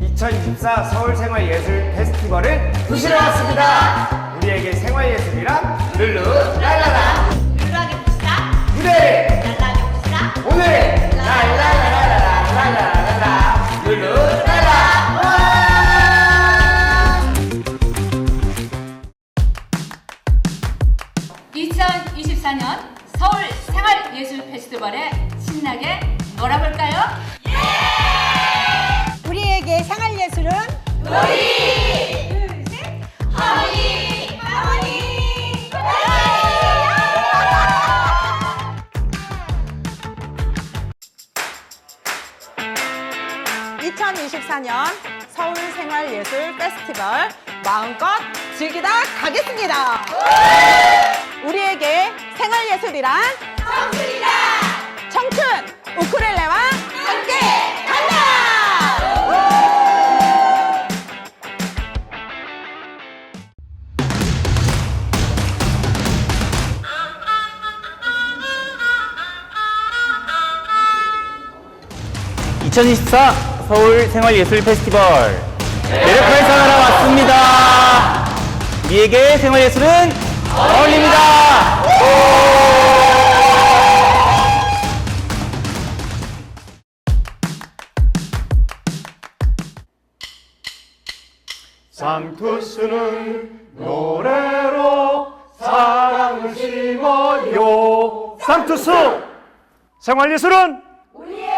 2024 서울생활예술 페스티벌은 부시러 왔습니다. 우리에게 생활예술이란 룰루 랄라라 룰하게 봅시다. 무대를 랄라하게 봅시다. 오늘 랄랄라라라라라라라 룰루 랄라 와! 2024년 서울 생활예술 페스티벌에 신나게 놀아볼까요? 우 2024년 서울생활예술 페스티벌 마음껏 즐기다 가겠습니다. 우리에게 생활예술이란 청춘이다! 청춘 우쿠렐레와 함께 간다. (2024) 서울 생활예술 페스티벌 매력을 전하러 왔습니다 우리에게 생활예술은 어울립니다 상투스는 노래로 사랑을 심어요. 상투스 생활예술은 우리의!